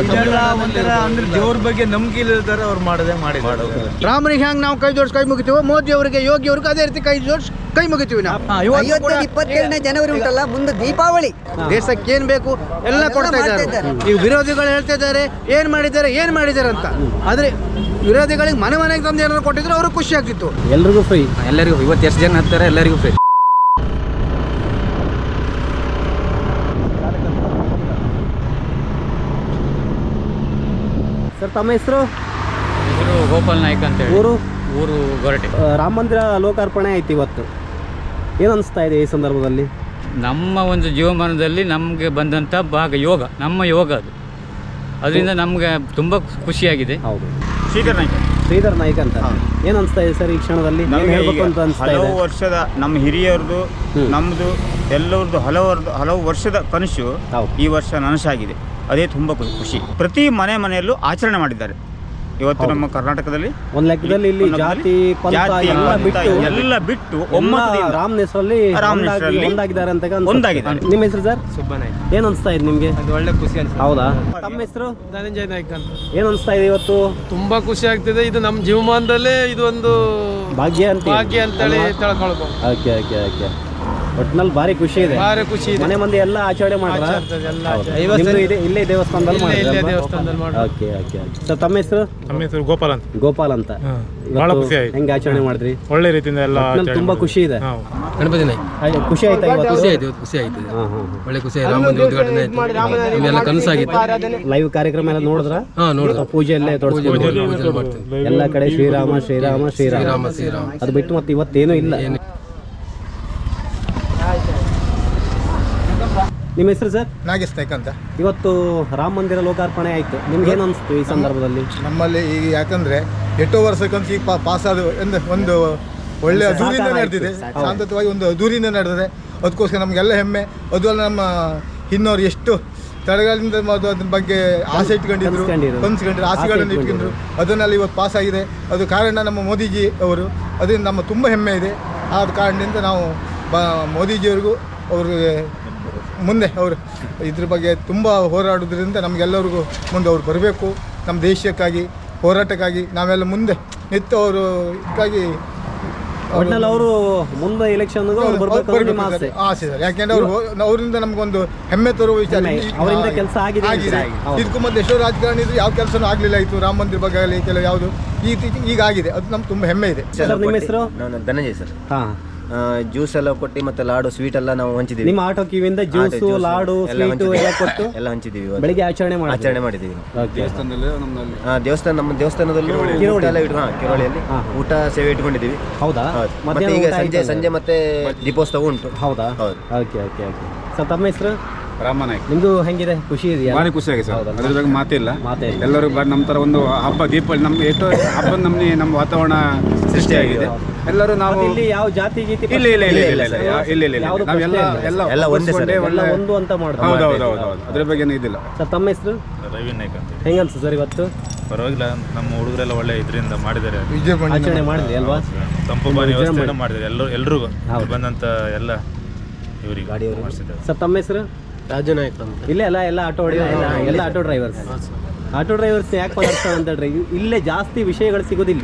ಅಂದ್ರೆ ದೇವ್ರ ಬಗ್ಗೆ ನಂಬಿಕೆ ಇಲ್ಲದಾರ ಅವ್ರು ಮಾಡದೆ ಮಾಡಿ ರಾಮನಿಗೆ ಹ್ಯಾಂಗ್ ನಾವು ಕೈ ಜೋಡಿಸಿ ಕೈ ಮುಗಿತೀವೋ ಮೋದಿ ಅವರಿಗೆ ಯೋಗಿ ಅವ್ರಿಗೆ ಅದೇ ರೀತಿ ಕೈ ಜೋಡಿಸಿ ಕೈ ಮುಗಿತೀವಿ ನಾವು. ಇಪ್ಪತ್ತೇಳನೇ ಜನವರಿ ಉಂಟಲ್ಲ ಮುಂದೆ ದೀಪಾವಳಿ. ದೇಶಕ್ಕೆ ಏನ್ ಬೇಕು ಎಲ್ಲ ಕೊಡ್ತಾ ಇದ್ದಾರೆ. ಈ ಈಗ ವಿರೋಧಿಗಳು ಹೇಳ್ತಾ ಇದ್ದಾರೆ ಏನ್ ಮಾಡಿದ್ದಾರೆ ಏನ್ ಮಾಡಿದ್ದಾರೆ ಅಂತ. ಆದ್ರೆ ವಿರೋಧಿಗಳಿಗೆ ಮನೆ ಮನೆಗೆ ತಂದು ಏನಾದ್ರು ಕೊಟ್ಟಿದ್ರು ಅವ್ರಿಗೆ ಖುಷಿ ಆಗ್ತಿತ್ತು. ಎಲ್ರಿಗೂ ಫ್ರೀ ಎಲ್ಲರಿಗೂ ಇವತ್ತು ಎಷ್ಟು ಜನ ಹತ್ತಾರೆ ಎಲ್ಲರಿಗೂ ಫ್ರೀ ಸರ್ ತಮ್ಮ ಹೆಸರು? ಹೆಸರು ಗೋಪಾಲ್ ನಾಯ್ಕ್ ಅಂತ ಹೇಳಿ ಊರು? ಊರು ಗೊರಟೆ. ರಾಮ ಮಂದಿರ ಲೋಕಾರ್ಪಣೆ ಆಯ್ತು ಇವತ್ತು. ಏನು ಅನಿಸ್ತಾ ಇದೆ ಈ ಸಂದರ್ಭದಲ್ಲಿ? ನಮ್ಮ ಒಂದು ಜೀವಮಾನದಲ್ಲಿ ನಮಗೆ ಬಂದಂಥ ಭಾಗ ಯೋಗ ನಮ್ಮ ಯೋಗ ಅದು. ಅದರಿಂದ ನಮಗೆ ತುಂಬ ಖುಷಿಯಾಗಿದೆ. ಹೌದು. ಶ್ರೀಧರ್ ನಾಯ್ಕ. ಶ್ರೀಧರ್ ನಾಯ್ಕ ಅಂತ. ಏನು ಅನಿಸ್ತಾ ಇದೆ ಸರ್ ಈ ಕ್ಷಣದಲ್ಲಿ? ಏನು ನಮಗೆ ಹೇಳ್ಬೇಕು ಅಂತ ಅನಿಸ್ತಾ ಹಲವು ಇದೆ? ವರ್ಷದ ನಮ್ಮ ಹಿರಿಯರದು ನಮ್ಮದು ಎಲ್ಲರದ್ದು ಹಲವರದು ಹಲವು ವರ್ಷದ ಕನಸು ಹೌದು. ಈ ವರ್ಷ ನನಸಾಗಿದೆ. ಅದೇ ತುಂಬ ಖುಷಿ. ಪ್ರತಿ ಮನೆ ಮನೆಯಲ್ಲೂ ಆಚರಣೆ ಮಾಡಿದ್ದಾರೆ. ಇವತ್ತು ನಮ್ಮ ಕರ್ನಾಟಕದಲ್ಲಿ ಒಂದ್ ಲೆಕ್ಕದಲ್ಲಿ ಇಲ್ಲಿ ಜಾತಿ ಪಂಥ ಜಾತಿ, ಎಲ್ಲ ಬಿಟ್ಟು ಎಲ್ಲ ಬಿಟ್ಟು ಎಲ್ಲ ಒಮ್ಮತದಿಂದ ರಾಮ್ ಹೆಸರಲ್ಲಿ ರಾಮ್ ಒಂದಾಗಿ- ಒಂದಾಗಿದ್ದಾರೆ ಅಂತ ಅನ್ಸುತ್ತೆ. ನಿಮ್ಮ ಹೆಸರು ಸರ್? ಏನ್ ಅನ್ಸ್ತಾ ಇದೆ ನಿಮ್ಗೆ? ಅದು ಒಳ್ಳೆ ಖುಷಿ ಅನ್ಸುತ್ತೆ. ಹೌದಾ? ತಮ್ಮ ಹೆಸರು? ಧನಂಜಯ ನಾಯ್ಕ ಅಂತ. ಏನ್ ಅನ್ಸ್ತಾ ಇದೆ ಇವತ್ತು? ತುಂಬಾ ಖುಷಿ ಆಗ್ತಿದೆ. ಇದು ನಮ್ಮ ಜೀವಮಾನದಲ್ಲೇ ಇದು ಒಂದು ಭಾಗ್ಯ ಅಂತ ಭಾಗ್ಯ ಅಂತೇಳಿ ತಿಳ್ಕೊಳ್ಬಹುದು ಓಕೆ ಓಕೆ ಓಕೆ. ಒಟ್ನಲ್ಲಿ ಭಾರಿ ಖುಷಿ ಇದೆ. ಭಾರಿ ಖುಷಿ ಇದೆ. ಮನೆ ಮಂದಿ ಎಲ್ಲ ಆಚರಣೆ ಮಾಡ್ರ ಆಚರಿಸ್ತದೆ, ಎಲ್ಲ ಹೌದಾ? ಆಚರಣೆ. ನಿಮ್ದು ಇದೆ ಇಲ್ಲೇ ದೇವಸ್ಥಾನದಲ್ಲಿ ಇಲ್ಲೇ- ಇಲ್ಲೇ ಮಾಡಿದ್ರಲ್ವಾ? ದೇವಸ್ಥಾನದಲ್ಲಿ ಮಾಡೋದು. Okay okay okay. ಸರ್ ತಮ್ಮ ಹೆಸರು? ನಮ್ಮ ಹೆಸರು ಗೋಪಾಲ್ ಅಂತ. ಗೋಪಾಲ್ ಅಂತ. ಭಾಳ ಇವತ್ತು ಖುಷಿ ಆಯ್ತು. ಹೆಂಗೆ ಆಚರಣೆ ಮಾಡಿದ್ರಿ? ಒಳ್ಳೆ ರೀತಿಯಿಂದ ಎಲ್ಲ ಒಟ್ನಲ್ಲಿ ಆಚರಣೆ ತುಂಬಾ ಖುಷಿ ಇದೆ. ಗಣಪತಿ ಆಯ್ತು, ಖುಷಿ ಆಯ್ತಾ ಇವತ್ತು? ಖುಷಿ ಆಯ್ತು ಇವತ್ತು ಖುಷಿ ಆಯ್ತು. ಹಾಂ ಹಾಂ ಒಳ್ಳೆ ಖುಷಿ ಆಯ್ತು. ರಾಮ ಮಂದಿರ ಉದ್ಘಾಟನೆ ಆಯ್ತು. ನಿಮ್ಗೆಲ್ಲ ಕನಸಾಗಿತ್ತು. ಲೈವ್ ಕಾರ್ಯಕ್ರಮ ಎಲ್ಲ ನೋಡಿದ್ರ? ಹಾ ಪೂಜೆ ಎಲ್ಲ ತೋರಿಸ್ಕೊಂಡು ಪೂಜೆ ಮಾಡ್ತೀನಿ ಎಲ್ಲ ಕಡೆ ಶ್ರೀರಾಮ ಶ್ರೀರಾಮ ಶ್ರೀರಾಮ. ಶ್ರೀರಾಮ ಶ್ರೀರಾಮ. ಅದು ಬಿಟ್ಟು ಮತ್ತೆ ಇವತ್ತೇನು ಇಲ್ಲ. ನಿಮ್ಮ ಹೆಸರು ಸರ್? ನಾಗೇಶ್ ತೈಕಂತ ಅಂತ. ಇವತ್ತು ರಾಮ ಮಂದಿರ ಲೋಕಾರ್ಪಣೆ ಆಯ್ತು. ನಿಮ್ಗೆ ಏನು ಅನಿಸ್ತು ಈ ಸಂದರ್ಭದಲ್ಲಿ? ನಮ್ಮಲ್ಲಿ ಈಗ ಯಾಕಂದರೆ ಎಷ್ಟೋ ವರ್ಷಕ್ಕಂತ ಈಗ ಪಾಸ್ ಆದ ಒಂದು ಒಂದು ಒಳ್ಳೆ ಅದೂರಿಯಿಂದ ನಡೆದಿದೆ. ಆಯ್ತು. ಶಾಂತವಾಗಿ ಒಂದು ಅದೂರಿಂದ ನಡೆದಿದೆ. ಅದಕ್ಕೋಸ್ಕರ ನಮಗೆಲ್ಲ ಹೆಮ್ಮೆ. ಅದು ಅಲ್ಲ ನಮ್ಮ ಹಿನ್ನೋರು ಎಷ್ಟು ತಡೆಗಳಿಂದ ಅದು ಅದ್ರ ಬಗ್ಗೆ ಆಸೆ ಇಟ್ಕೊಂಡಿದ್ರು ಕನ್ಸ್ಕೊಂಡಿದ್ರು. ಆಸೆಗಳನ್ನು ಆಸೆ ಇಟ್ಕೊಂಡ್ರು ಅದನ್ನೆಲ್ಲ ಇವತ್ತು ಪಾಸ್ ಆಗಿದೆ. ಅದು ಕಾರಣ ನಮ್ಮ ಮೋದಿಜಿ ಅವರು. ಅದರಿಂದ ನಮ್ಮ ತುಂಬ ಹೆಮ್ಮೆ ಇದೆ. ಆದ ಕಾರಣದಿಂದ ನಾವು ಬ ಮೋದಿಜಿಯವ್ರಿಗೂ ಅವ್ರಿಗೆ ಮುಂದೆ ಅವರು ಇದ್ರ ಬಗ್ಗೆ ತುಂಬ ಹೋರಾಡೋದ್ರಿಂದ ನಮಗೆಲ್ಲರಿಗೂ ಮುಂದೆ ಅವ್ರು ಬರಬೇಕು. ನಮ್ಮ ದೇಶಕ್ಕಾಗಿ ಹೋರಾಟಕ್ಕಾಗಿ ನಾವೆಲ್ಲ ಮುಂದೆ ನಿತ್ಯ ಅವರು ಇದಕ್ಕಾಗಿ ಅವ್ರು- ಅವರು ಮುಂದೆ ಎಲೆಕ್ಷನ್ ಆಸೆ. ಸರ್. ಯಾಕೆಂದ್ರೆ ಅವರು ಅವರಿಂದ ನಮಗೊಂದು ಹೆಮ್ಮೆ ತರುವ ವಿಚಾರ. ಅವರಿಂದ ಆ, ಆಗಿದೆ. ಇದಕ್ಕೂ ಮೊದಲು ಎಷ್ಟೋ ರಾಜಕಾರಣಿ ಇದ್ರು ಯಾವ ಕೆಲಸನೂ ಆಗಲಿಲ್ಲ ಇತ್ತು ರಾಮ ಮಂದಿರ ಬಗ್ಗೆ ಆಗಲಿ ಕೆಲವು ಯಾವುದು. ಈ ರೀತಿ ಈಗ ಆಗಿದೆ. ಅದು ನಮ್ಗೆ ತುಂಬ ಹೆಮ್ಮೆ ಇದೆ. ಸರ್ ನಿಮ್ಮ ಹೆಸರು? ನಾನು ಧನಂಜಯ್ ಸರ್. ಹಾಂ. ಜ್ಯೂಸ್ ಎಲ್ಲ ಕೊಟ್ಟು ಮತ್ತೆ ಲಾಡು ಸ್ವೀಟ್ ಎಲ್ಲ ನಾವು ಹಂಚಿದ್ದೀವಿ. ನಿಮ್ಮ ಆಟೋ ಕಿವಿಯಿಂದ ಜ್ಯೂಸು ಲಾಡು ಎಲ್ಲ ಸ್ವೀಟು. ಎಲ್ಲ ಕೊಟ್ಟು ಎಲ್ಲ ಹಂಚಿದ್ದೀವಿ ಇವತ್ತು. ಬೆಳಿಗ್ಗೆ ಆಚರಣೆ ಮಾಡಿ ಆಚರಣೆ ಮಾಡಿದೀವಿ ದೇವಸ್ಥಾನದಲ್ಲಿ ಆ, ದೇವಸ್ಥಾನ ನಮ್ಮ ದೇವಸ್ಥಾನದಲ್ಲಿ ಊಟ ಎಲ್ಲ ಇಟ್ಟು ಹಾಂ ಕಿರೋಳಿಯಲ್ಲಿ. ಊಟ ಸೇವೆ ಇಟ್ಕೊಂಡಿದೀವಿ ಹೌದಾ? ಹೌದು. ಮತ್ತೆ ಮಧ್ಯಾಹ್ನ ಈಗ ಊಟ ಸಂಜೆ? ಸಂಜೆ ಮತ್ತೆ ದೀಪೋತ್ಸವ ಉಂಟು. ಹೌದಾ? ಹೌದು. Okay okay okay. ಸರ್ ತಮ್ಮ ಹೆಸರು? ರಾಮನಾಯ್ಕ ನಿಮ್ದು ಹೆಂಗಿದೆ? ಖುಷಿ ಇದೆಯಾ? ಭಾರಿ ಸರ್. ಹೌದಾ? ಅದ್ರ ಬಗ್ಗೆ ಮಾತಿಲ್ಲ. ಮಾತೇ ಇಲ್ಲ. ಎಲ್ಲರೂ ಬ- ನಮ್ಮ ಥರ ಒಂದು ಹಬ್ಬ ದೀಪಾವಳಿ ನಮ್ಮ ಎಷ್ಟೋ ಹಬ್ಬ ನಮ್ಮನೆ ನಮ್ಮ ವಾತಾವರಣ ಸೃಷ್ಟಿಯಾಗಿದೆ ಎಲ್ಲರೂ ನಾವು ಇಲ್ಲಿ ಯಾವ ಜಾತಿ ಗೀತಿ ಇಲ್ಲ ಇಲ್ಲ ಇಲ್ಲ ಇಲ್ಲ ಇಲ್ಲ ಯಾ- ಇಲ್ಲ ಇಲ್ಲ ನಾವೆಲ್ಲ ಎಲ್ಲ ಎಲ್ಲ ಒಂದೇ ಸರ್, ಎಲ್ಲ ಒಳ್ಳೆ ಒಂದು ಅಂತ ಮಾಡ್ತಾರೆ ಹೌದು ಹೌದು ಹೌದು ಹೌದು. ಅದ್ರ ಬಗ್ಗೆ ಇದಿಲ್ಲ. ಸರ್ ತಮ್ಮ ಹೆಸರು? ರವಿ ನಾಯ್ಕ ಅಂತ. ಹೆಂಗ ಅನ್ಸುತ್ತೆ ಸರ್ ಇವತ್ತು? ಪರವಾಗಿಲ್ಲ ನಮ್ಮ ಹುಡುಗರೆಲ್ಲ ಒಳ್ಳೆ ಇದರಿಂದ ಮಾಡಿದ್ದಾರೆ. ಆಚರಣೆ ಮಾಡಿದ್ರಿ ಅಲ್ವಾ? ತಂಪು ಪಾನಿ ವ್ಯವಸ್ಥೆ ಮಾಡಿದ್ದಾರೆ. ಎಲ್ಲರೂ ಎಲ್ರಿಗೂ ಬಂದಂತ ಎಲ್ಲ ಇವರಿಗೆ ಮಾಡಿಸಿದ್ದಾರೆ. ಸರ್ ತಮ್ಮ ಹೆಸರು? ರಾಜು ನಾಯ್ಕ ಅಂತ ಇಲ್ಲೇ ಎಲ್ಲ ಎಲ್ಲ ಆಟೋ ಎಲ್ಲ ಆಟೋ ಡ್ರೈವರ್ಸ್. ಆಟೋ ಡ್ರೈವರ್ಸ್ ಯಾಕೆ ಮಾತಾಡ್ತಾರೆ ಅಂತ ಇಲ್ಲೇ ಜಾಸ್ತಿ ವಿಷಯಗಳು ಸಿಗೋದಿಲ್ಲ.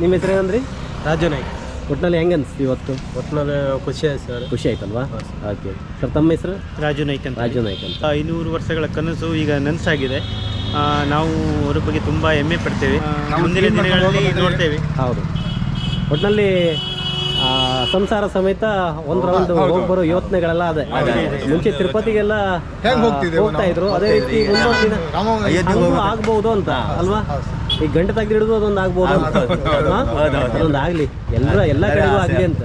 ನಿಮ್ಮ ಹೆಸರು ಏನಂದ್ರಿ? ರಾಜು ನಾಯ್ಕ ಒಟ್ಟಿನಲ್ಲಿ ಹೆಂಗೆ ಅನ್ಸ್ತಿ ಇವತ್ತು? ಒಟ್ನಲ್ಲಿ ಖುಷಿ ಆಯ್ತು ಸರ್. ಖುಷಿ ಆಯ್ತಲ್ವಾ? Okay sir. ತಮ್ಮ ಹೆಸರು? ರಾಜು ನಾಯ್ಕ ಅಂತ ರಾಜು ನಾಯ್ಕ ಅಂತ ಐನೂರು ವರ್ಷಗಳ ಕನಸು ಈಗ ನನಸಾಗಿದೆ. ನಾವು ಅವ್ರ ಬಗ್ಗೆ ತುಂಬ ಹೆಮ್ಮೆ ಪಡ್ತೇವೆ. ಮುಂದಿನ ದಿನಗಳಲ್ಲಿ ನೋಡ್ತೇವೆ. ಹೌದು. ಒಟ್ಟಿನಲ್ಲಿ ಆ, ಸಂಸಾರ ಸಮೇತ ಒಂದು ರೌಂಡ್ ಹೋಗಿ ಬರೋ ಯೋಚನೆಗಳೆಲ್ಲ ಅದೇ. ಮುಂಚೆ ತಿರುಪತಿಗೆಲ್ಲ ಹೋಗ್ತಾ ಇದ್ರು. ಅದೇ ರೀತಿ ಮುಂದೊಂದು ಆಗ್ಬಹುದು ಅಂತ ಅಲ್ವಾ? ಈ ಗಂಟೆ ಹಿಡಿದು ಅದೊಂದು ಆಗ್ಬೋದು? ಅದೊಂದು ಆಗ್ಲಿ. ಎಲ್ಲರ ಎಲ್ಲ ಕಡೆಗೂ ಆಗ್ಲಿ ಅಂತ.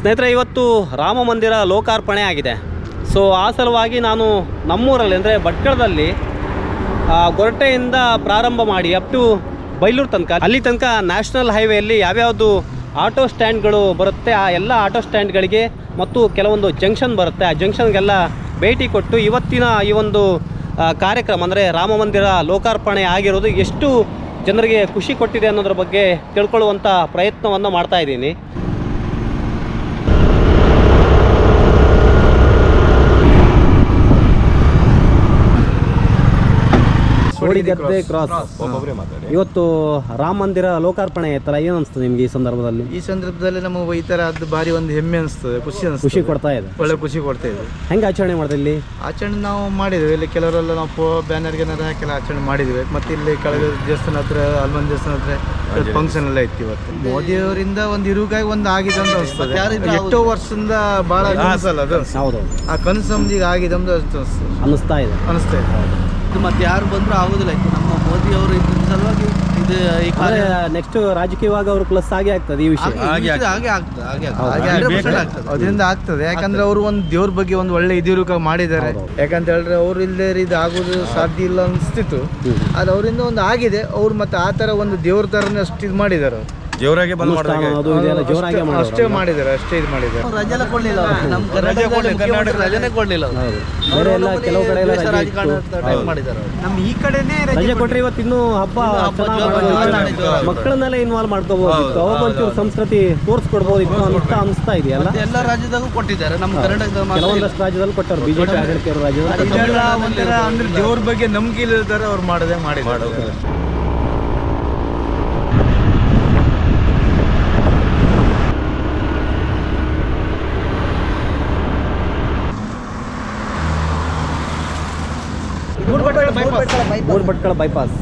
ಸ್ನೇಹಿತರೆ ಇವತ್ತು ರಾಮ ಮಂದಿರ ಲೋಕಾರ್ಪಣೆ ಆಗಿದೆ. ಸೊ ಆ ಸಲುವಾಗಿ ನಾನು ನಮ್ಮೂರಲ್ಲಿ ಅಂದರೆ ಭಟ್ಕಳದಲ್ಲಿ ಗೊರಟೆಯಿಂದ ಪ್ರಾರಂಭ ಮಾಡಿ ಅಪ್ ಟು ಬೈಲೂರು ತನಕ ಅಲ್ಲಿ ತನಕ ನ್ಯಾಷನಲ್ ಹೈವೇಯಲ್ಲಿ ಯಾವ್ಯಾವುದು ಆಟೋ ಸ್ಟ್ಯಾಂಡ್ಗಳು ಬರುತ್ತೆ. ಆ ಎಲ್ಲ ಆಟೋ ಸ್ಟ್ಯಾಂಡ್ಗಳಿಗೆ ಮತ್ತು ಕೆಲವೊಂದು ಜಂಕ್ಷನ್ ಬರುತ್ತೆ. ಆ ಜಂಕ್ಷನ್ಗೆಲ್ಲ ಭೇಟಿ ಕೊಟ್ಟು ಇವತ್ತಿನ ಈ ಒಂದು ಕಾರ್ಯಕ್ರಮ ಅಂದರೆ ರಾಮ ಮಂದಿರ ಲೋಕಾರ್ಪಣೆ ಆಗಿರೋದು ಎಷ್ಟು ಜನರಿಗೆ ಖುಷಿ ಕೊಟ್ಟಿದೆ ಅನ್ನೋದ್ರ ಬಗ್ಗೆ ತಿಳ್ಕೊಳ್ಳುವಂಥ ಪ್ರಯತ್ನವನ್ನು ಮಾಡ್ತಾ ಇದ್ದೀನಿ. ಸೋಡಿಗದ್ದೆ ಕ್ರಾಸ್ ಇವತ್ತು ರಾಮ ಮಂದಿರ ಲೋಕಾರ್ಪಣೆ ಆಯ್ತಲ್ಲ ಏನು ಅನಿಸ್ತು ನಿಮ್ಗೆ ಈ ಸಂದರ್ಭದಲ್ಲಿ? ಈ ಸಂದರ್ಭದಲ್ಲಿ ನಮಗೆ ಈ ಥರ ಅದು ಭಾರಿ ಒಂದು ಹೆಮ್ಮೆ ಅನಿಸ್ತದೆ ಖುಷಿ ಅನಿಸ್ತದೆ ಖುಷಿ ಕೊಡ್ತಾ ಇದೆ. ಒಳ್ಳೆ ಖುಷಿ ಕೊಡ್ತಾ ಇದೆ. ಹೆಂಗೆ ಆಚರಣೆ ಮಾಡಿದೆ ಇಲ್ಲಿ? ಆಚರಣೆ ನಾವು ಮಾಡಿದ್ವಿ ಇಲ್ಲಿ ಕೆಲವರೆಲ್ಲ ನಾವು ಪೋ ಬ್ಯಾನರ್ ಗ್ಯಾನರ್ ಹಾಕೆಲ್ಲ ಆಚರಣೆ ಮಾಡಿದ್ವಿ ಮತ್ತೆ ಇಲ್ಲಿ ಕಳೆದ ದೇವಸ್ಥಾನ ಹತ್ರ ಹನುಮಾನ್ ದೇವಸ್ಥಾನ ಹತ್ರ ಫಂಕ್ಷನ್ ಎಲ್ಲ ಇತ್ತು ಇವತ್ತು. ಮೋದಿಯವರಿಂದ ಒಂದು ಇರುಗಾಗಿ ಒಂದು ಆಗಿದೆ ಅಂತ ಅನಿಸ್ತದೆ. ಎಷ್ಟೋ ವರ್ಷದಿಂದ ಬಹಳ ಕನಸಲ್ಲ ಅದು. ಹೌದು. ಆ ಕನಸು ನಮ್ದು ಈಗ ಆಗಿದೆ ಅಂತ ಅನಿಸ್ತದೆ. ಅನ್ನಿಸ್ತಾ ಇದೆ. ಅನಿಸ್ತಾ ಇದೆ. ಇದು ಮತ್ತೆ ಯಾರು ಬಂದರೂ ಆಗೋದಿಲ್ಲ. ಇದು ನಮ್ಮ ಮೋದಿ ಅವರು ಇದ್ರ ಸಲುವಾಗಿ ಇದು ಈ ಕಾರ್ಯ ನೆಕ್ಸ್ಟ್ ರಾಜಕೀಯವಾಗಿ ಅವರು ಪ್ಲಸ್ ಆಗೇ ಆಗ್ತದೆ ಈ ವಿಷಯ. ಹಾಗೆ ಹಾಗೆ ಆಗ್ತದೆ ಹಾಗೆ ಆಗ್ತದೆ ಹಾಗೆ ಹಾಗೆ ಆಗ್ಬೇಕು. ಆಗ್ತದೆ ಅದರಿಂದ ಆಗ್ತದೆ. ಯಾಕಂದ್ರೆ ಅವರು ಒಂದು ದೇವ್ರ ಬಗ್ಗೆ ಒಂದು ಒಳ್ಳೆ ಇದಿರುಕ ಮಾಡಿದ್ದಾರೆ. ಯಾಕಂತ ಹೇಳಿದ್ರೆ ಅವ್ರು ಇಲ್ಲದೆ ಇದು ಆಗೋದು ಸಾಧ್ಯ ಇಲ್ಲ ಅನಿಸ್ತಿತ್ತು ಅದು ಅವರಿಂದ ಒಂದು ಆಗಿದೆ. ಅವ್ರು ಮತ್ತೆ ಆ ಥರ ಒಂದು ದೇವ್ರ ಥರನೇ ಅಷ್ಟು ಇದು ಮಾಡಿದ್ದಾರೆ ಅವ್ರು. ಜೋರಾಗಿ ಮಾಡಿದಾಗ ಅದು ಇದೆಲ್ಲ ಜೋರಾಗಿ ಅಷ್ಟೇ- ಅಷ್ಟೇ ಮಾಡಿದ್ದಾರೆ ಅಷ್ಟೇ ಇದು ಮಾಡಿದ್ದಾರೆ ರಜೆಲ್ಲ ಕೊಡ್ಲಿಲ್ಲ ಅವ್ರು. ನಮ್ಮ ಕರ್ನಾಟಕದಲ್ಲಿ ಮುಖ್ಯಮಂತ್ರಿ ರಜೆನೇ ಕೊಡ್ಲಿಲ್ಲ ಅವ್ರು. ಬೇರೆ ಎಲ್ಲ ಕೆಲವು ಕಡೆ ಎಲ್ಲ ದೇಶ ರಜೆ ರಾಜಕಾರಣ ಇತ್ತು. type ಮಾಡಿದ್ದಾರೆ ಅವ್ರು. ನಮ್ಮ ಈ ಕಡೆನೇ ರಜೆ ಕೊಟ್ರೆ ಇವತ್ತು ಇನ್ನು ಹಬ್ಬ ಹಬ್ಬ ಚೆನ್ನಾಗಿ ಜೋರಾಗಿ ಮಕ್ಕಳನ್ನೆಲ್ಲ ಇನ್ವಾಲ್ವ್ ಮಾಡ್ಕೋಬಹುದು ಅವಾಗ ಒಂಚೂರು ಸಂಸ್ಕೃತಿ ತೋರಿಸ್ಕೊಡ್ಬೋದಿತ್ತು ಅಂತ ಅನಿಸ್ತಾ ಇದೆಯಲ್ಲ? ಮತ್ತೆ ಎಲ್ಲ ರಾಜ್ಯದಾಗೂ ಕೊಟ್ಟಿದ್ದಾರೆ. ನಮ್ಮ ಕರ್ನಾಟಕದ ಮಾತ್ರ ಇಲ್ಲ. ಕೆಲವೊಂದಷ್ಟು ರಾಜ್ಯದಲ್ಲಿ ಕೊಟ್ಟರು ಬಿಜೆಪಿ ಆಡಳಿತ ಇರೋ ರಾಜ್ಯದಲ್ಲಿ ಇದೆಲ್ಲ ಒಂಥರ ಅಂದ್ರೆ ದೇವ್ರ ಬಗ್ಗೆ ನಂಬಿಕೆ ಇಲ್ಲದಾರ ಅವ್ರು ಮಾಡದೆ ಮಾಡಿದ್ದಾರೆ ಮೂಡ್ಬಟ್ಕಳ ಬೈಪಾಸ್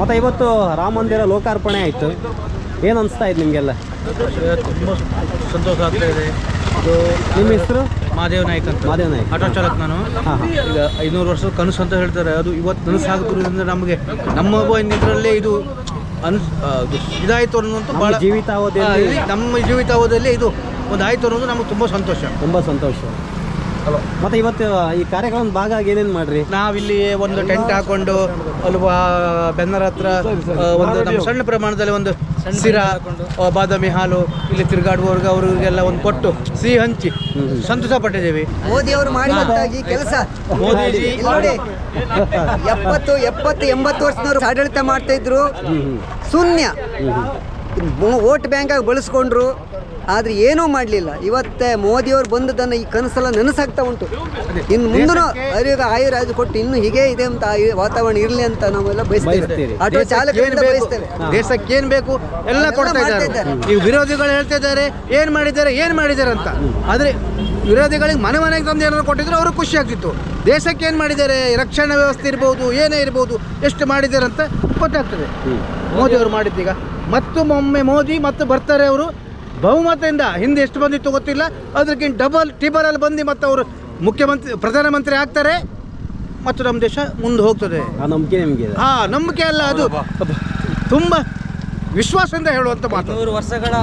ಮತ್ತೆ ಇವತ್ತು ರಾಮ ಮಂದಿರ ಲೋಕಾರ್ಪಣೆ ಆಯಿತು. ಏನು ಅನಿಸ್ತಾ ಇದೆ ನಿಮಗೆಲ್ಲ? ತುಂಬ ಸಂತೋಷ ಆಗ್ತಾ ಇದೆ. ನಿಮ್ಮ ಹೆಸರು? ಮಹಾದೇವ್ ನಾಯ್ಕ ಅಂತ. ಮಾದೇವ್ ನಾಯ್ಕ್. ಆಟೋ ಚಾಲಕ ನಾನು. ಈಗ ಐನೂರು ವರ್ಷದ ಕನಸು ಅಂತ ಹೇಳ್ತಾರೆ. ಅದು ಇವತ್ತು ನನಸಾಗುತ್ತಿರೋದ್ರಿಂದ ನಮಗೆ ನಮ್ಮ ಇದರಲ್ಲಿ ಇದರಲ್ಲೇ ಇದು ಅನ್ಸ್ ಇದಾಯ್ತು ಇದು ಇದಾಯಿತು ಅನ್ನೋದು ನಮ್ಮ ಭಾಳ ಜೀವಿತಾವಧಿಯಲ್ಲಿ ನಮ್ಮ ಜೀವಿತಾವಧಿಯಲ್ಲಿ ಇದು ಒಂದು ಆಯಿತು ಅನ್ನೋದು ನಮಗೆ ತುಂಬ ಸಂತೋಷ. ತುಂಬ ಸಂತೋಷ. ಮತ್ತೆ ಇವತ್ತು ಈ ಕಾರ್ಯಕ್ರಮದ ಭಾಗ ಆಗಿ ಏನೇನು ಮಾಡ್ರಿ? ನಾವಿಲ್ಲಿ ಒಂದು ಟೆಂಟ್ ಹಾಕೊಂಡು ಅಲ್ವಾ ಬೆನ್ನರ ಹತ್ರ ಒಂದು ನಮ್ಮ ಸಣ್ಣ ಪ್ರಮಾಣದಲ್ಲಿ ಒಂದು ಸಿರ ಬಾದಾಮಿ ಹಾಲು ಇಲ್ಲಿ ತಿರುಗಾಡುವವ್ರಿಗೆ ಅವ್ರಿಗೆಲ್ಲ ಒಂದು ಕೊಟ್ಟು ಸಿಹಿ ಹಂಚಿ ಸಂತೋಷ ಪಟ್ಟಿದ್ದೇವೆ ಮೋದಿ ಅವರು ಮಾಡಿ ಕೆಲಸ. ಮೋದಿಜಿ ನೋಡಿ ಎಪ್ಪತ್ತು ಎಪ್ಪತ್ತು ಎಂಬತ್ತು ವರ್ಷದವರು ಆಡಳಿತ ಮಾಡ್ತಾ ಇದ್ರು. ಶೂನ್ಯ. ವೋಟ್ ಬ್ಯಾಂಕ್ ಆಗಿ ಬಳಸ್ಕೊಂಡ್ರು. ಆದ್ರೆ ಏನೂ ಮಾಡಲಿಲ್ಲ. ಇವತ್ತೇ ಮೋದಿಯವರು ತನ್ನ ಈ ಕನಸೆಲ್ಲ ನೆನೆಸಾಗ್ತಾ ಉಂಟು. ಇನ್ನು ಮುಂದೂ ಅವರಿಗೆ ಆಯುರಾಜು ಕೊಟ್ಟು ಇನ್ನು ಹೀಗೆ ಇದೆ ಅಂತ ವಾತಾವರಣ ಇರಲಿ ಅಂತ ನಾವೆಲ್ಲ ಬಯಸ್ತೇವೆ. ಆಟೋ ಚಾಲಕರಿಂದ ಬಯಸ್ತೇವೆ. ದೇಶಕ್ಕೆ ಏನ್ ಬೇಕು? ಎಲ್ಲ ಕೊಡ್ತಾ ಇದ್ದಾರೆ. ವಿರೋಧಿಗಳು ಹೇಳ್ತಾ ಇದ್ದಾರೆ ಏನ್ ಮಾಡಿದ್ದಾರೆ ಏನ್ ಮಾಡಿದ್ದಾರೆ ಅಂತ. ಆದ್ರೆ ವಿರೋಧಿಗಳಿಗೆ ಮನೆ ಮನೆಗೆ ತಂದು ಏನಾದ್ರು ಕೊಟ್ಟಿದ್ರೆ ಅವರು ಖುಷಿ ಆಗ್ತಿತ್ತು. ದೇಶಕ್ಕೆ ಏನು ಮಾಡಿದ್ದಾರೆ? ರಕ್ಷಣಾ ವ್ಯವಸ್ಥೆ ಇರ್ಬೋದು ಏನೇ ಇರ್ಬೋದು ಎಷ್ಟು ಮಾಡಿದ್ದಾರೆ ಅಂತ ಗೊತ್ತಾಗ್ತದೆ. ಮೋದಿ ಅವರು ಮಾಡಿದ್ದೀಗ. ಮತ್ತು ಒಮ್ಮೆ ಮೋದಿ ಮತ್ತು ಬರ್ತಾರೆ ಅವರು. ಬಹುಮತದಿಂದ ಹಿಂದೆ ಎಷ್ಟು ಬಂದಿತ್ತು ಗೊತ್ತಿಲ್ಲ. ಅದಕ್ಕಿಂತ ಡಬಲ್ ಟಿಬಲ್ ಅಲ್ಲಿ ಬಂದು ಮತ್ತು ಅವರು ಮುಖ್ಯಮಂತ್ರಿ ಪ್ರಧಾನಮಂತ್ರಿ ಆಗ್ತಾರೆ. ಮತ್ತು ನಮ್ಮ ದೇಶ ಮುಂದೆ ಹೋಗ್ತದೆ. ಆ ನಂಬಿಕೆ ನಿಮಗೆ ಹಾ ನಂಬಿಕೆ ಅಲ್ಲ ಅದು ತುಂಬ ವಿಶ್ವಾಸದಿಂದ ಹೇಳುವಂತ ಮಾತು. ವರ್ಷಗಳ.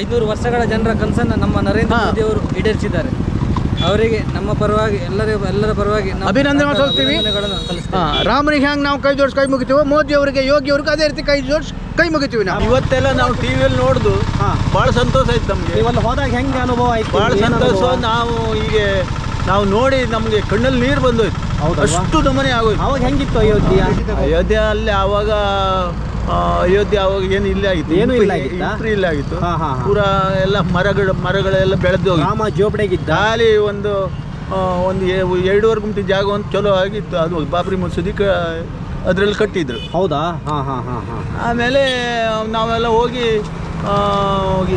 ಐನೂರು ವರ್ಷಗಳ ಜನರ ಕನಸನ್ನು ನಮ್ಮ ನರೇಂದ್ರ. ಮೋದಿ ಅವರು ಈಡೇರಿಸಿದ್ದಾರೆ. ಅವರಿಗೆ ನಮ್ಮ ಪರವಾಗಿ ಎಲ್ಲರಿಗೂ ಎಲ್ಲರ ಪರವಾಗಿ ನಾವು ಅಭಿನಂದನೆ ಸಲ್ಲಿಸ್ತೀವಿ. ಅಭಿನಂದನೆಗಳನ್ನು ಸಲ್ಲಿಸ್ತೀವಿ. ರಾಮನಿಗೆ ಹ್ಯಾಂಗ್ ನಾವು ಕೈ ಜೋಡಿಸಿ ಕೈ ಮುಗಿತೀವೋ ಮೋದಿ ಅವರಿಗೆ ಯೋಗಿ ಅವ್ರಿಗೆ ಅದೇ ರೀತಿ ಕೈ ಜೋಡಿಸಿ ಕೈ ಮುಗಿತೀವಿ ನಾವು ಇವತ್ತೆಲ್ಲ ನಾವು ಟಿವಿಯಲ್ಲಿ ನೋಡುದು ಹಾಂ ಬಹಳ ಸಂತೋಷ ಆಯ್ತು ನಮ್ಗೆ ನೀವಲ್ಲಿ ಹೋದಾಗ ಹೆಂಗೆ ಅನುಭವ ಆಯ್ತು ಬಹಳ ಏನ್ ಸಂತೋಷ? ನಾವು ಹೀಗೆ ನಾವು ನೋಡಿ ನಮಗೆ ಕಣ್ಣಲ್ಲಿ ನೀರು ಬಂದೋಯ್ತು ಹೌದಲ್ವಾ? ಅಷ್ಟು ನಮನೆ ಆಗೋಯ್ತು ಅವಾಗ ಹೆಂಗಿತ್ತು ಅಯೋಧ್ಯೆ ಅಯೋಧ್ಯೆ ಅಲ್ಲಿ ಆವಾಗ ಆ, ಅಯೋಧ್ಯೆ ಅವಾಗ ಏನು ಇಲ್ಲ ಆಗಿತ್ತು. ಏನೂ ಇಲ್ಲ ಆಗಿತ್ತಾ? ಇಂಪ್ರಿ ಇಲ್ಲ ಆಗಿತ್ತು. ಹಾ, ಹಾ, ಹಾ. ಪೂರಾ ಎಲ್ಲ ಮರಗಳು ಮರಗಳೆಲ್ಲ ಬೆಳೆದು ರಾಮ ಜೋಪಡೆಗಿದ್ದ? ಖಾಲಿ ಒಂದು ಆ, ಒಂದು ಎ- ಎರಡೂವರೆ ಗುಂಟಿ ಜಾಗ ಒಂದು ಚಲೋ ಆಗಿತ್ತು. ಅದು ಬಾಬ್ರಿ ಮಸೂದಿ ಅದರಲ್ಲಿ ಕಟ್ಟಿದ್ರು. ಹೌದಾ? ಹಾ ಹಾ ಹಾ ಹಾ. ಆಮೇಲೆ ನಾವೆಲ್ಲ ಹೋಗಿ ಆ, ಹೋಗಿ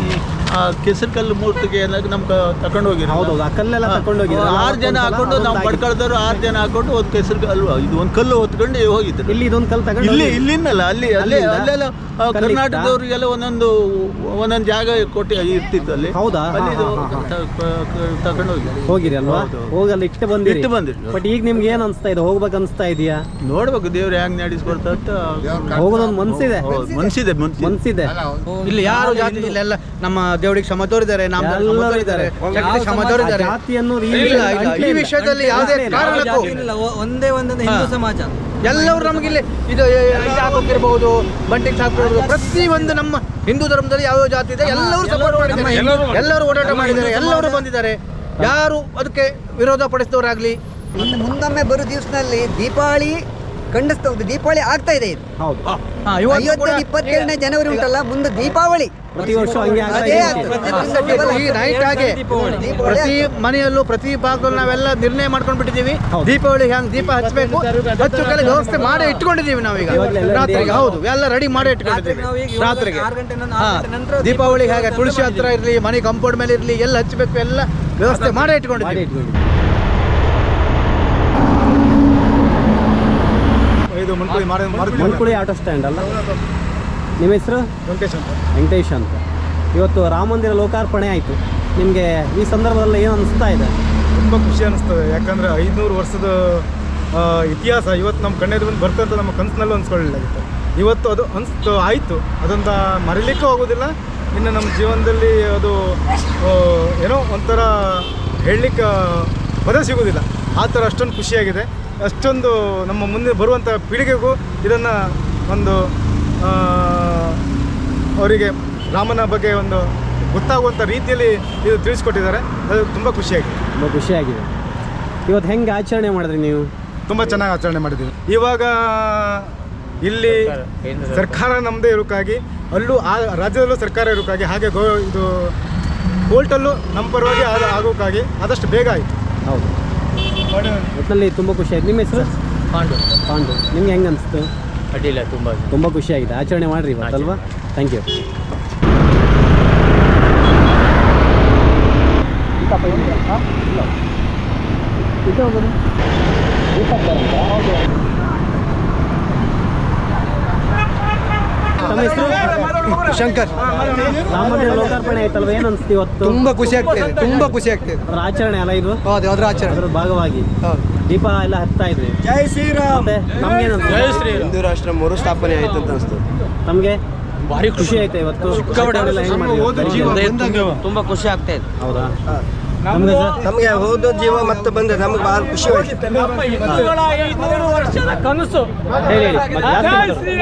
ಆ ಕೆಸರು ಕಲ್ಲು ಮೂರ್ತಿಗೆ ಏನಾದ್ರು ನಮ್ ತಕೊಂಡು ಹೋಗಿ ಹೌದು ಆ ಕಲ್ಲೆಲ್ಲ ತಕೊಂಡು ಹೋಗಿದ್ರು. ಆರು ಜನ ಹಾಕೊಂಡು ನಾವು ಪಡ್ಕೊಳ್ದವ್ರು ಆರು ಜನ ಹಾಕೊಂಡು ಒಂದು ಕೆಸರು ಕಲ್ಲು ಇದು ಒಂದು ಕಲ್ಲು ಹೊತ್ಕೊಂಡು ಹೋಗಿದ್ರು. ಇಲ್ಲಿ ಇದೊಂದು ಕಲ್ಲು ತಗೊಂಡು ಇಲ್ಲಿ ಇಲ್ಲಿನಲ್ಲ ಇಲ್ಲಿಂದಲ್ಲ ಅಲ್ಲಿ ಅಲ್ಲಿ? ಅಲ್ಲೆಲ್ಲ? ಕರ್ನಾಟಕದವ್ರಿಗೆಲ್ಲ ಒಂದೊಂದು ಒಂದೊಂದು ಜಾಗ ಕೊಟ್ಟಿ ಇರ್ತಿತ್ತು ಅಲ್ಲಿ. ಹೌದಾ? ಅಲ್ಲಿ ಇದು ಹಾ, ಹಾ, ತಗೊಂಡು ಹೋಗಿ ಹೋಗಿರಿ ಅಲ್ವಾ? ಹೋಗಲ್ಲ ಇಟ್ಟು ಬಂದು ಇಟ್ಟು ಬಂದಿರಿ. ಬಟ್ ಈಗ ನಿಮ್ಗೆ ಏನು ಅನಿಸ್ತಾ ಇದೆ? ಹೋಗ್ಬೇಕು ಅನಿಸ್ತಾ ಇದೆಯಾ? ನೋಡ್ಬೇಕು ದೇವ್ರು ಹೆಂಗ್ ನಡೆಸ್ಕೊಡ್ತಾ ಅಂತ. ಹೋಗೋದೊಂದು ಮನ್ಸಿದೆ ಮನ್ಸಿದೆ. ಮನ್ಸಿದೆ. ಇಲ್ಲಿ ಯಾರು ಜಾತಿ ಇಲ್ಲೆಲ್ಲ ನಮ್ಮ ದೇವರಿಗೆ ಶ್ರಮ ತೋರಿದ್ದಾರೆ ನಮ್ಮ. ಶಕ್ತಿ ತೋರಿದ್ದಾರೆ ಈ ಇಲ್ಲ, ಇಲ್ಲ, ಈ ವಿಷಯದಲ್ಲಿ ಯಾವುದೇ ಇಲ್ಲ. ಕಾರಣಕ್ಕೂ ಒಂದೇ ಒಂದೊಂದು ಹಿಂದೂ ಸಮಾಜ. ಎಲ್ಲರೂ ನಮಗಿಲ್ಲಿ ಇದು ಇದು ಹಾಕೋಕಿರ್ಬಹುದು ಬಂಟಿಗೆ ಹಾಕಿರ್ಬೋದು ಪ್ರತಿ ಒಂದು ನಮ್ಮ ಹಿಂದೂ ಧರ್ಮದಲ್ಲಿ ಯಾವ ಜಾತಿ ಇದೆ ಎಲ್ಲರೂ ಸಪೋರ್ಟ್ ಮಾಡಿದ್ದಾರೆ. ಎಲ್ಲರೂ ಓಡಾಟ ಮಾಡಿದ್ದಾರೆ ಎಲ್ಲರೂ ಬಂದಿದ್ದಾರೆ. ಯಾರು ಅದಕ್ಕೆ ವಿರೋಧ ಪಡಿಸಿದವರಾಗ್ಲಿ. ಇನ್ನು ಮುಂದೊಮ್ಮೆ ಬರೋ ದಿವಸದಲ್ಲಿ ದೀಪಾವಳಿ ಖಂಡಿಸ್ತಾ ಹೋಗುದು ದೀಪಾವಳಿ ಆಗ್ತಾ ಇದೆ ಇದು. ಅಯೋಧ್ಯೆ ಇಪ್ಪತ್ತೇಳನೇ ಜನವರಿ ಉಂಟಲ್ಲ ಮುಂದೆ ದೀಪಾವಳಿ. ಪ್ರತಿ ವರ್ಷ ನೈಟ್ ಆಗಿ ಪ್ರತಿ ಮನೆಯಲ್ಲೂ ಪ್ರತಿ ಭಾಗದಲ್ಲೂ ನಾವೆಲ್ಲ ನಿರ್ಣಯ ಮಾಡ್ಕೊಂಡು ಬಿಟ್ಟಿದ್ದೀವಿ ದೀಪಾವಳಿ ಹ್ಯಾಂಗ್ ದೀಪ ಹಚ್ಚಬೇಕು ಹಚ್ಚು ಕಲೆ ವ್ಯವಸ್ಥೆ ಮಾಡಿ ಇಟ್ಕೊಂಡಿದ್ದೀವಿ ನಾವೀಗ. ರಾತ್ರಿಗೆ. ಹೌದು. ಎಲ್ಲ ರೆಡಿ ಮಾಡಿ ಇಟ್ಕೊಂಡಿದ್ದೀವಿ. ರಾತ್ರಿಗೆ. ದೀಪಾವಳಿ ಹೇಗೆ ಹಾ. ನಂತರ ದೀಪಾವಳಿಗೆ ಹಾಗೆ ತುಳಸಿ ಹತ್ರ ಇರಲಿ ಮನೆ ಕಂಪೌಂಡ್ ಮೇಲೆ ಇರಲಿ ಎಲ್ಲ ಹಚ್ಚಬೇಕು ಎಲ್ಲ ವ್ಯವಸ್ಥೆ ಮಾಡೇ ಮಾಡಿ ಇಟ್ಕೊಂಡಿದ್ದೀವಿ. ಇದು ಮಣ್ಕುಳಿ ಆಟೋ ಸ್ಟ್ಯಾಂಡ್ ಅಲ್ಲ? ನಿಮ್ಮ ಹೆಸರು? ವೆಂಕಟೇಶ್ ಅಂತ. ವೆಂಕಟೇಶ್ ಅಂತ. ಇವತ್ತು ರಾಮ ಮಂದಿರ ಲೋಕಾರ್ಪಣೆ ಆಯಿತು. ನಿಮಗೆ ಈ ಸಂದರ್ಭದಲ್ಲಿ ಏನು ಅನಿಸ್ತಾ ಇದೆ? ತುಂಬ ಖುಷಿ ಅನಿಸ್ತದೆ. ಯಾಕಂದರೆ ಐದುನೂರು ವರ್ಷದ ಇತಿಹಾಸ ಇವತ್ತು ನಮ್ಮ ಕಣ್ಣೆದು ಬಂದು ಬರ್ತಂತ ನಮ್ಮ ಕನಸಿನಲ್ಲೂ ಅನ್ಸ್ಕೊಳ್ಳಲಾಗಿತ್ತು ಇವತ್ತು ಅದು ಅನಿಸ್ತು ಆಯಿತು. ಅದೊಂದು ಮರಿಲಿಕ್ಕೂ ಆಗೋದಿಲ್ಲ. ಇನ್ನು ನಮ್ಮ ಜೀವನದಲ್ಲಿ ಅದು ಏನೋ ಒಂಥರ ಹೇಳಲಿಕ್ಕೆ ಪದ ಸಿಗೋದಿಲ್ಲ. ಆ ಥರ ಅಷ್ಟೊಂದು ಖುಷಿಯಾಗಿದೆ. ಅಷ್ಟೊಂದು ನಮ್ಮ ಮುಂದೆ ಬರುವಂಥ ಪೀಳಿಗೆಗೂ ಇದನ್ನು ಒಂದು ಅವರಿಗೆ ರಾಮನ ಬಗ್ಗೆ ಒಂದು ಗೊತ್ತಾಗುವಂಥ ರೀತಿಯಲ್ಲಿ ಇದು ತಿಳಿಸ್ಕೊಟ್ಟಿದ್ದಾರೆ. ಅದು ತುಂಬ ಖುಷಿಯಾಗಿದೆ. ತುಂಬ ಖುಷಿಯಾಗಿದೆ. ಇವತ್ತು ಹೆಂಗೆ ಆಚರಣೆ ಮಾಡಿದ್ರಿ ನೀವು? ತುಂಬ ಚೆನ್ನಾಗಿ ಆಚರಣೆ ಮಾಡಿದ್ದೀವಿ. ಇವಾಗ ಇಲ್ಲಿ ಸರ್ಕಾರ ನಮ್ಮದೇ ಇರೋಕ್ಕಾಗಿ ಅಲ್ಲೂ ಆ ರಾಜ್ಯದಲ್ಲೂ ಸರ್ಕಾರ ಇರೋಕ್ಕಾಗಿ ಹಾಗೆ ಗೋ ಇದು ಕೋರ್ಟಲ್ಲೂ ನಮ್ಮ ಪರವಾಗಿ ಆಗ ಆಗೋಕ್ಕಾಗಿ ಆದಷ್ಟು ಬೇಗ ಆಯಿತು. ಹೌದು. ಒಟ್ಟಿನಲ್ಲಿ ತುಂಬ ಖುಷಿ ಆಯ್ತು. ನಿಮ್ಮ ಹೆಸರು? ಪಾಂಡು. ಪಾಂಡು. ನಿಮ್ಗೆ ಹೆಂಗೆ ಅನಿಸ್ತು? ಅಡ್ಡಿಲ್ಲ ತುಂಬ ತುಂಬ ಖುಷಿಯಾಗಿದೆ. ಆಚರಣೆ ಮಾಡಿರಿ ಇವತ್ತಲ್ವಾ ಥ್ಯಾಂಕ್ ಯು ಶಂಕರ್. ಸಾಮಾನ್ಯ ಲೋಕಾರ್ಪಣೆ ಆಯ್ತಲ್ವ? ಏನು ಅನ್ಸ್ತಿ ಇವತ್ತು? ತುಂಬಾ ಖುಷಿ ಆಗ್ತಿದೆ ತುಂಬಾ ಖುಷಿ ಆಗ್ತಿದೆ ಅದ್ರ ಆಚರಣೆ ಅಲ್ಲ ಇದು? ಹೌದು ಅದ್ರ ಆಚರಣೆ. ಅದ್ರ ಭಾಗವಾಗಿ. ಹೌದು. ದೀಪ ಎಲ್ಲ ಹತ್ತಾ ಇದ್ರಿ ಜೈ ಶ್ರೀರಾಮ್. ಜೈ ಶ್ರೀ? ಹಿಂದೂ ರಾಷ್ಟ್ರ ಮರುಸ್ಥಾಪನೆ ಆಯ್ತು ಅಂತ ಅನಿಸ್ತು ನಮ್ಗೆ ಭಾರಿ ಖುಷಿ ಆಯ್ತಾ ಇವತ್ತು. ಹೆಂಗ್? ತುಂಬಾ ಖುಷಿ ಆಗ್ತಾ ಇದೆ ಹೌದಾ? ನಮ್ಗೆ ಹೋದ ಜೀವ ಮತ್ತೆ ಬಂದ್ರೆ ನಮ್ಗೆ ಬಹಳ ಖುಷಿ ಆಯ್ತು ಕನಸು. ಜಾಸ್ತಿ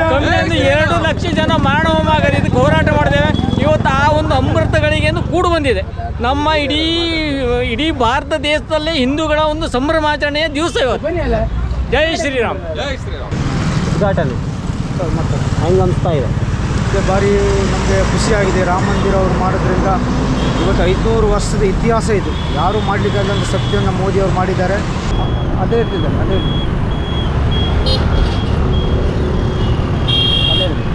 ಮಾತಾಡಿ. ಎರಡು ಲಕ್ಷ ಜನ ಮಾನವ ಇದಕ್ಕೆ ಹೋರಾಟ ಮಾಡಿದ್ದೇವೆ. ಇವತ್ತು ಆ ಒಂದು ಅಮೃತಗಳಿಗೆ ಕೂಡು ಬಂದಿದೆ. ನಮ್ಮ ಇಡೀ ಇಡೀ ಭಾರತ ದೇಶದಲ್ಲೇ ಹಿಂದೂಗಳ ಒಂದು ಸಂಭ್ರಮಾಚರಣೆಯ ದಿವಸ ಇವತ್ತು. ಜೈ ಶ್ರೀರಾಮ್. ಉದ್ಘಾಟನೆ. ಹೆಂಗೆ ಅನಿಸ್ತಾ ಇದೆ. ಇದು ಭಾರಿ ನಮಗೆ ಖುಷಿಯಾಗಿದೆ. ರಾಮ ಮಂದಿರ ಅವರು ಮಾಡೋದ್ರಿಂದ ಇವತ್ತು ಐದುನೂರು ವರ್ಷದ ಇತಿಹಾಸ ಇದು. ಯಾರು ಮಾಡಲಿಕ್ಕಾಗಂತ ಸತ್ಯವನ್ನು ಮೋದಿಯವರು ಮಾಡಿದ್ದಾರೆ. ಅದೇ ಇರ್ತಿದ್ದಾರೆ ಅದೇ ಇರ್ತಿದೆ. ಅದೇ ಇರ್ತಿದೆ.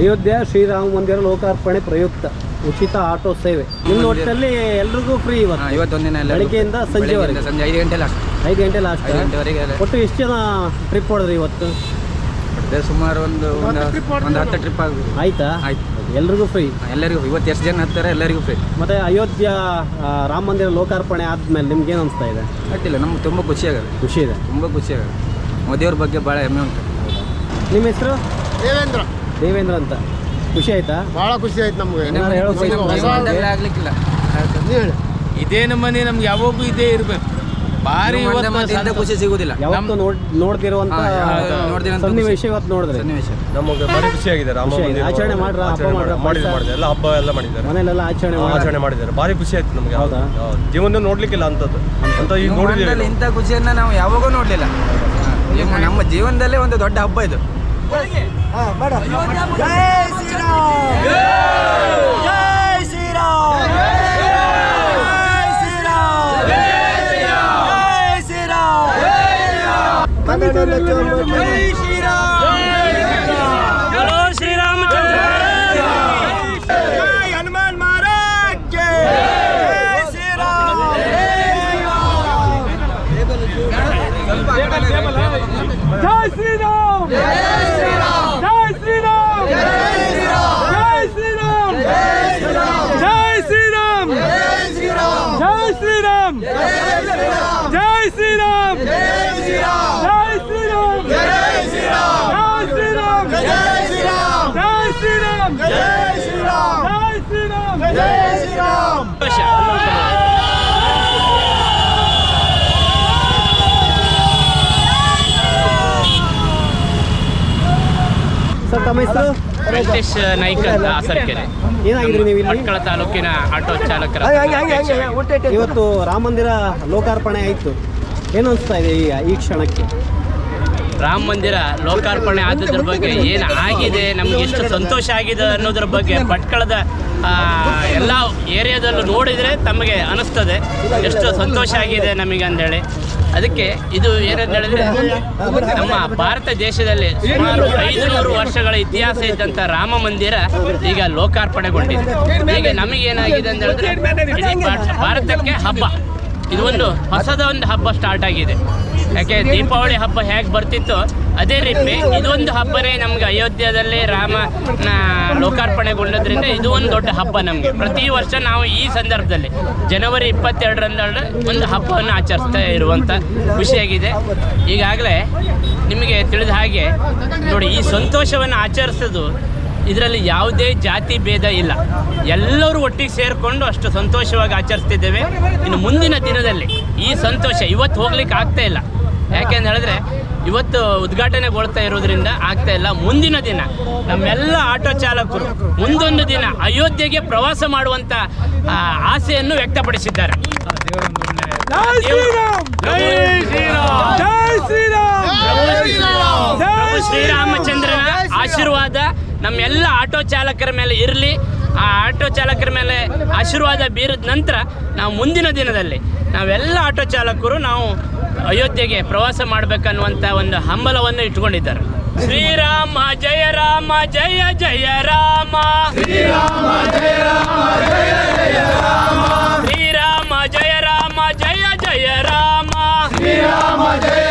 ಅಯೋಧ್ಯೆ ಶ್ರೀರಾಮ ಮಂದಿರ ಲೋಕಾರ್ಪಣೆ ಪ್ರಯುಕ್ತ. ಉಚಿತ ಆಟೋ ಸೇವೆ. ನಿಮ್ಮ ಒಟ್ಟಿನಲ್ಲಿ ಎಲ್ರಿಗೂ ಫ್ರೀ ಇವತ್ತು. ಇವತ್ತೊಂದಿನ ಬೆಳಿಗ್ಗೆಯಿಂದ ಸಂಜೆವರೆಗೆ. ಸಂಜೆ ಐದು ಗಂಟೆ ಲಾಸ್ಟ್ ಐದು ಗಂಟೆ ಲಾಸ್ಟ್ ಐದು ಗಂಟೆವರೆಗೆ ಒಟ್ಟು ಎಷ್ಟು ಜನ ಟ್ರಿಪ್ ಹೊಡೆದ್ರಿ ಇವತ್ತು? ಸುಮಾರು ಒಂದು ಒಂದು ಒಂದು ಹತ್ತು ಟ್ರಿಪ್ ಆಯ್ತಾ? ಆಯ್ತು. ಎಲ್ರಿಗೂ ಫ್ರೀ ಎಲ್ಲರಿಗೂ ಇವತ್ತು ಎಷ್ಟು ಜನ ಹತ್ತಾರೆ ಎಲ್ಲರಿಗೂ ಫ್ರೀ ಮತ್ತೆ ಅಯೋಧ್ಯ ರಾಮ ಮಂದಿರ ಲೋಕಾರ್ಪಣೆ ಆದ್ಮೇಲೆ ನಿಮ್ಗೆ ಏನು ಅನಿಸ್ತಾ ಇದೆ? ಅಡ್ಡಿಲ್ಲ ನಮ್ಗೆ ತುಂಬ ಖುಷಿ ಆಗುತ್ತೆ. ಖುಷಿ ಇದೆ. ತುಂಬ ಖುಷಿ ಆಗುತ್ತೆ. ಮೋದಿಯವ್ರ ಬಗ್ಗೆ ಭಾಳ ಹೆಮ್ಮೆ ಉಂಟು. ನಿಮ್ಮ ಹೆಸರು? ದೇವೇಂದ್ರ. ದೇವೇಂದ್ರ ಅಂತ. ಖುಷಿ ಆಯ್ತಾ? ಭಾಳ ಖುಷಿ ಆಯ್ತು ನಮಗೆ? ಆಗ್ಲಿಕ್ಕಿಲ್ಲ. ಇದೇ ನಮ್ಮನೆ ನಮ್ಗೆ ಯಾವಾಗೂ ಇದೇ ಇರಬೇಕು. ಭಾರಿ ಇವತ್ತು ಮತ್ತೆ ಇಂಥ ಖುಷಿ ಸಿಗುದಿಲ್ಲ. ಯಾವತ್ತೂ ನೋಡ್ ನೋಡ್ದಿರುವಂತ ಹಾ, ಸನ್ನಿವೇಶ ಇವತ್ತು ನೋಡಿದ್ರೆ. ಸನ್ನಿವೇಶ ನಮಗೆ ಭಾರಿ ಖುಷಿಯಾಗಿದೆ ರಾಮ ಖುಷಿ ಮಂದಿರ ಆಚರಣೆ ಮಾಡ್ರಾ? ಹಬ್ಬ ಆಚರಣೆ ಮಾಡ್ರಾ? ಮಾಡಿದ್ದಾರೆ ಪಾಯ್ಸ? ಎಲ್ಲ ಹಬ್ಬ ಎಲ್ಲ ಮಾಡಿದ್ದಾರೆ. ಮನೆಯಲ್ಲೆಲ್ಲ ಆಚರಣೆ ಆಚರಣೆ ಮಾಡಿದ್ದಾರೆ. ಭಾರಿ ಖುಷಿ ಆಯ್ತು ನಮಗೆ. ಹೌದಾ? ಜೀವನ ನೋಡ್ಲಿಕ್ಕಿಲ್ಲ ಅಂತದ್ದು ಅಂತ ಈಗ ನೋಡಿದ್ದೀವಿ ಇಂಥ ಖುಷಿಯನ್ನ ನಾವು ಯಾವಾಗೂ ನೋಡ್ಲಿಲ್ಲ. ಈಗ ನಮ್ಮ ಜೀವನದಲ್ಲೇ ಒಂದು ದೊಡ್ಡ ಹಬ್ಬ ಇದು. जय श्री राम चलो श्री रामचंद्र जय हनुमान महाराज जय श्री राम जय श्री राम ಸರ್ ತಮ್ಮ ಹೆಸರು? ವೆಂಕಟೇಶ್ ನಾಯ್ಕ ಅಂತ ಆಸರ್ಕೆರೆ. ಏನಾಗಿದ್ರಿ ನೀವು ಇಲ್ಲಿ? ಮಕ್ಕಳ ತಾಲೂಕಿನ ಆಟೋ ಚಾಲಕರ ಇವತ್ತು ರಾಮ ಮಂದಿರ ಲೋಕಾರ್ಪಣೆ ಆಯಿತು. ಏನು ಅನಿಸ್ತಾ ಇದೆ ಈ ಈ ಕ್ಷಣಕ್ಕೆ? ರಾಮ ಮಂದಿರ ಲೋಕಾರ್ಪಣೆ ಆದದ್ರ ಬಗ್ಗೆ ಏನು ಆಗಿದೆ ನಮ್ಗೆ ಎಷ್ಟು ಸಂತೋಷ ಆಗಿದೆ ಅನ್ನೋದ್ರ ಬಗ್ಗೆ ಭಟ್ಕಳದ ಆ, ಎಲ್ಲ ಏರಿಯಾದಲ್ಲೂ ನೋಡಿದರೆ ತಮಗೆ ಅನಿಸ್ತದೆ. ಎಷ್ಟು ಸಂತೋಷ ಆಗಿದೆ ನಮಗೆ ಅಂದೇಳಿ. ಅದಕ್ಕೆ ಇದು ಏನಂತ ಹೇಳಿದ್ರೆ ನಮ್ಮ ಭಾರತ ದೇಶದಲ್ಲಿ ಸುಮಾರು ಐದುನೂರು ವರ್ಷಗಳ ಇತಿಹಾಸ ಇದ್ದಂಥ ರಾಮ ಮಂದಿರ ಈಗ ಲೋಕಾರ್ಪಣೆಗೊಂಡಿದೆ. ಈಗ ನಮಗೇನಾಗಿದೆ ಅಂತ ಹೇಳಿದ್ರೆ ಭಾರತಕ್ಕೆ ಹಬ್ಬ. ಇದು ಒಂದು ಹೊಸದ ಒಂದು ಹಬ್ಬ ಸ್ಟಾರ್ಟ್ ಆಗಿದೆ. ಯಾಕೆ ದೀಪಾವಳಿ ಹಬ್ಬ ಹೇಗೆ ಬರ್ತಿತ್ತು ಅದೇ ರೀತಿ ಇದೊಂದು ಹಬ್ಬನೇ ನಮ್ಗೆ ಅಯೋಧ್ಯದಲ್ಲಿ ರಾಮ ಲೋಕಾರ್ಪಣೆಗೊಂಡದ್ರಿಂದ ಇದು ಒಂದು ದೊಡ್ಡ ಹಬ್ಬ ನಮಗೆ. ಪ್ರತಿ ವರ್ಷ ನಾವು ಈ ಸಂದರ್ಭದಲ್ಲಿ ಜನವರಿ ಇಪ್ಪತ್ತೆರಡರಂದು ಒಂದು ಹಬ್ಬವನ್ನು ಆಚರಿಸ್ತಾ ಇರುವಂಥ ಖುಷಿಯಾಗಿದೆ ಈಗಾಗಲೇ ನಿಮಗೆ ತಿಳಿದ ಹಾಗೆ ನೋಡಿ ಈ ಸಂತೋಷವನ್ನು ಆಚರಿಸೋದು ಇದರಲ್ಲಿ ಯಾವುದೇ ಜಾತಿ ಭೇದ ಇಲ್ಲ. ಎಲ್ಲರೂ ಒಟ್ಟಿಗೆ ಸೇರಿಕೊಂಡು ಅಷ್ಟು ಸಂತೋಷವಾಗಿ ಆಚರಿಸ್ತಿದ್ದೇವೆ. ಇನ್ನು ಮುಂದಿನ ದಿನದಲ್ಲಿ ಈ ಸಂತೋಷ ಇವತ್ತು ಹೋಗ್ಲಿಕ್ಕೆ ಆಗ್ತಾ ಇಲ್ಲ. ಯಾಕೆಂತ ಹೇಳಿದ್ರೆ ಇವತ್ತು ಉದ್ಘಾಟನೆಗೊಳ್ತಾ ಇರೋದ್ರಿಂದ ಆಗ್ತಾ ಇಲ್ಲ. ಮುಂದಿನ ದಿನ ನಮ್ಮೆಲ್ಲ ಆಟೋ ಚಾಲಕರು ಮುಂದೊಂದು ದಿನ ಅಯೋಧ್ಯೆಗೆ ಪ್ರವಾಸ ಮಾಡುವಂತ ಆಸೆಯನ್ನು ವ್ಯಕ್ತಪಡಿಸಿದ್ದಾರೆ. ಶ್ರೀರಾಮಚಂದ್ರನ ಆಶೀರ್ವಾದ ನಮ್ಮೆಲ್ಲ ಆಟೋ ಚಾಲಕರ ಮೇಲೆ ಇರಲಿ. ಆ ಆಟೋ ಚಾಲಕರ ಮೇಲೆ ಆಶೀರ್ವಾದ ಬೀರಿದ ನಂತರ ನಾವು ಮುಂದಿನ ದಿನದಲ್ಲಿ ನಾವೆಲ್ಲ ಆಟೋ ಚಾಲಕರು ನಾವು ಅಯೋಧ್ಯೆಗೆ ಪ್ರವಾಸ ಮಾಡಬೇಕನ್ನುವಂಥ ಒಂದು ಹಂಬಲವನ್ನು ಇಟ್ಕೊಂಡಿದ್ದಾರೆ ಶ್ರೀರಾಮ ಜಯ ರಾಮ ಜಯ ಜಯ ರಾಮ. ಶ್ರೀರಾಮ ಜಯ ರಾಮ ಜಯ ಜಯ ರಾಮ. ಶ್ರೀರಾಮ ಜಯ ರಾಮ ಜಯ ಜಯ ರಾಮ ಶ್ರೀರಾಮ ಜಯ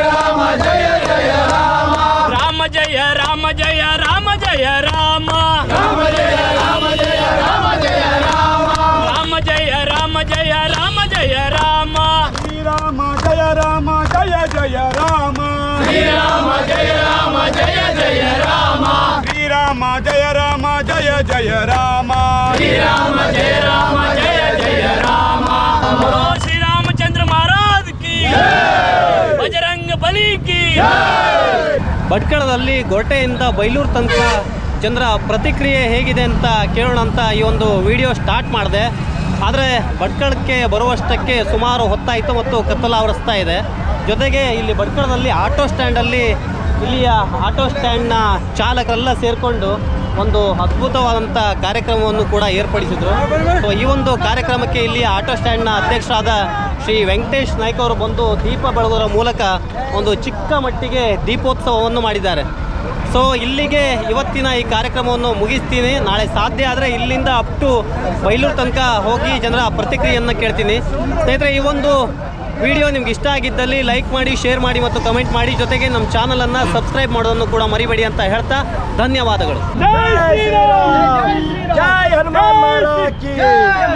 ಜಯ ಜಯ ರಾಮ. ಶ್ರೀರಾಮ ಜಯ ರಾಮ ಜಯ ಜಯ ರಾಮ. ಶ್ರೀರಾಮ ಜಯ ರಾಮ ಜಯ ಜಯ ರಾಮ. ಶ್ರೀರಾಮಚಂದ್ರ ಮಹಾರಾಜ್ ಕಿ ಬಜರಂಗ ಬಲಿ ಕಿ ಭಟ್ಕಳದಲ್ಲಿ ಗೊರಟೆಯಿಂದ ಬೈಲೂರು ತನಕ ಜನರ ಪ್ರತಿಕ್ರಿಯೆ ಹೇಗಿದೆ ಅಂತ ಕೇಳೋಣ ಅಂತ ಈ ಒಂದು ವಿಡಿಯೋ ಸ್ಟಾರ್ಟ್ ಮಾಡಿದೆ. ಆದರೆ ಭಟ್ಕಳಕ್ಕೆ ಬರುವಷ್ಟಕ್ಕೆ ಸುಮಾರು ಹೊತ್ತಾಯಿತು ಮತ್ತು ಕತ್ತಲಾವರಿಸ್ತಾ ಇದೆ. ಜೊತೆಗೆ ಇಲ್ಲಿ ಭಟ್ಕಳದಲ್ಲಿ ಆಟೋ ಸ್ಟ್ಯಾಂಡಲ್ಲಿ ಇಲ್ಲಿಯ ಆಟೋ ಸ್ಟ್ಯಾಂಡ್ನ ಚಾಲಕರೆಲ್ಲ ಸೇರಿಕೊಂಡು ಒಂದು ಅದ್ಭುತವಾದಂಥ ಕಾರ್ಯಕ್ರಮವನ್ನು ಕೂಡ ಏರ್ಪಡಿಸಿದರು. ಸೊ ಈ ಒಂದು ಕಾರ್ಯಕ್ರಮಕ್ಕೆ ಇಲ್ಲಿ ಆಟೋ ಸ್ಟ್ಯಾಂಡ್ನ ಅಧ್ಯಕ್ಷರಾದ ಶ್ರೀ ವೆಂಕಟೇಶ್ ನಾಯ್ಕ ಅವರು ಬಂದು ದೀಪ ಬೆಳಗೋದ್ರ ಮೂಲಕ ಒಂದು ಚಿಕ್ಕ ಮಟ್ಟಿಗೆ ದೀಪೋತ್ಸವವನ್ನು ಮಾಡಿದ್ದಾರೆ. ಸೊ ಇಲ್ಲಿಗೆ ಇವತ್ತಿನ ಈ ಕಾರ್ಯಕ್ರಮವನ್ನು ಮುಗಿಸ್ತೀನಿ. ನಾಳೆ ಸಾಧ್ಯ ಆದರೆ ಇಲ್ಲಿಂದ ಅಪ್ ಟು ಬೈಲೂರು ತನಕ ಹೋಗಿ ಜನರ ಪ್ರತಿಕ್ರಿಯೆಯನ್ನು ಕೇಳ್ತೀನಿ. ಸ್ನೇಹಿತರೆ, ಈ ಒಂದು ವಿಡಿಯೋ ನಿಮ್ಗೆ ಇಷ್ಟ ಆಗಿದ್ದಲ್ಲಿ ಲೈಕ್ ಮಾಡಿ ಶೇರ್ ಮಾಡಿ ಮತ್ತು ಕಮೆಂಟ್ ಮಾಡಿ. ಜೊತೆಗೆ ನಮ್ಮ ಚಾನಲನ್ನು ಸಬ್ಸ್ಕ್ರೈಬ್ ಮಾಡೋದನ್ನು ಕೂಡ ಮರಿಬೇಡಿ ಅಂತ ಹೇಳ್ತಾ ಧನ್ಯವಾದಗಳು. ಜೈ ಹನುಮಾನ್